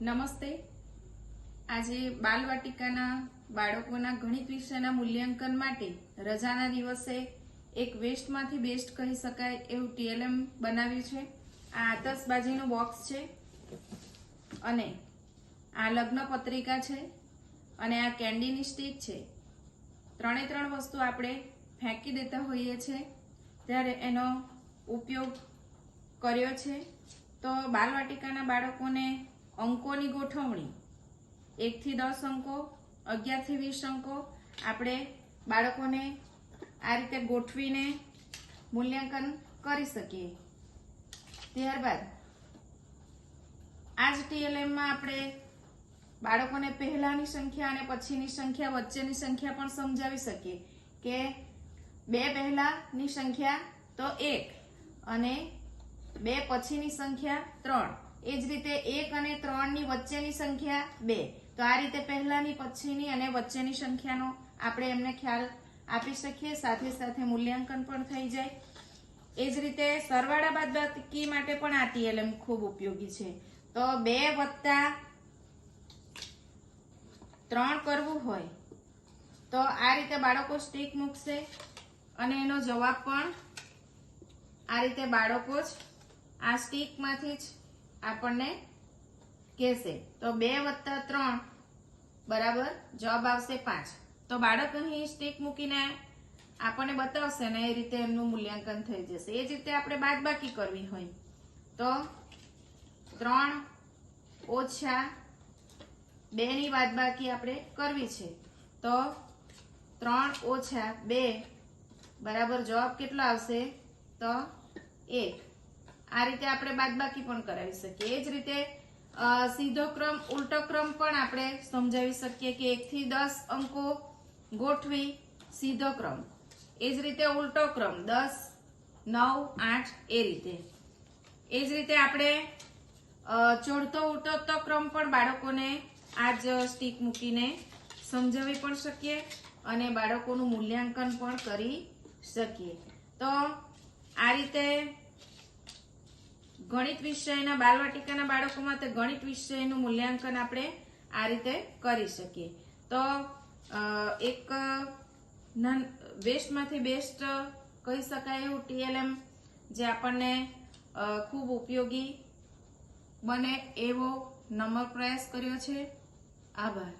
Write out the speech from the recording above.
નમસ્તે. આજે બાલવાટિકાના બાળકોના ગણિત વિષયના મૂલ્યાંકન માટે રજાના દિવસે એક વેસ્ટમાંથી બેસ્ટ કહી શકાય એવું ટીએલએમ બનાવ્યું છે. આ આતશબાજીનું બોક્સ છે અને આ લગ્ન પત્રિકા છે અને આ કેન્ડીની સ્ટીક છે. ત્રણે ત્રણ વસ્તુ આપણે ફેંકી દેતા હોઈએ છીએ ત્યારે એનો ઉપયોગ કર્યો છે. તો બાલવાટિકાના બાળકોને અંકોની ગોઠવણી. એકથી દસ અંકો, અગિયારથી વીસ અંકો. આપણે બાળકોને આ રીતે ગોઠવીને મૂલ્યાંકન કરી શકીએ. ત્યારબાદ આ જ ટીએલએમમાં આપણે બાળકોને પહેલાની સંખ્યા અને પછીની સંખ્યા, વચ્ચેની સંખ્યા પણ સમજાવી શકીએ કે બે પહેલાની સંખ્યા તો એક અને બે પછીની સંખ્યા ત્રણ. એ જ રીતે એક અને ત્રણની વચ્ચેની સંખ્યા બે. તો આ રીતે પહેલાની, પછીની અને વચ્ચેની સંખ્યાનો આપણે એમને ખ્યાલ આપી શકીએ. સાથે સાથે મૂલ્યાંકન પણ થઈ જાય. એ જ રીતે સરવાળા બાદ બાકી માટે પણ આ ટીએલએમ ખૂબ ઉપયોગી છે. તો બે વત્તા ત્રણ કરવું હોય તો આ રીતે બાળકો સ્ટીક મૂકશે અને એનો જવાબ પણ આ રીતે બાળકો જ આ સ્ટીકમાંથી જ આપણને કહેશે. તો બે વત્તા ત્રણ બરાબર જવાબ આવશે પાંચ. તો બાળક અહીં સ્ટીક મૂકીને આપણને બતાવશે ને એ રીતે એમનું મૂલ્યાંકન થઈ જશે. એ જ રીતે આપણે બાદબાકી કરવી હોય. તો ત્રણ ઓછા બે ની બાદબાકી આપણે કરવી છે. તો ત્રણ ઓછા બે બરાબર જવાબ કેટલો આવશે? તો એક. આ રીતે આપણે બાદબાકી પણ કરાવી શકીએ. એ જ રીતે સીધો ક્રમ, ઉલટો ક્રમ પણ આપણે સમજાવી શકીએ કે એક થી દસ અંકો ગોઠવી સીધો ક્રમ. એ જ રીતે ઉલટો ક્રમ, દસ, નવ, આઠ, એ રીતે. એ જ રીતે આપણે ચોડતો ઉતરતો ક્રમ પણ બાળકોને આ જ સ્ટીક મૂકીને સમજાવી પણ શકીએ અને બાળકોનું મૂલ્યાંકન પણ કરી શકીએ. તો આ રીતે ગણિત વિષયના બાલવાટિકાના બાળકોમાં તે ગણિત વિષયનું મૂલ્યાંકન આપણે આ રીતે કરી શકીએ. તો એક બેસ્ટમાંથી બેસ્ટ કહી શકાય એવું ટીએલએમ જે આપણને ખૂબ ઉપયોગી બને એવો નંબર પ્રયાસ કર્યો છે. આભાર.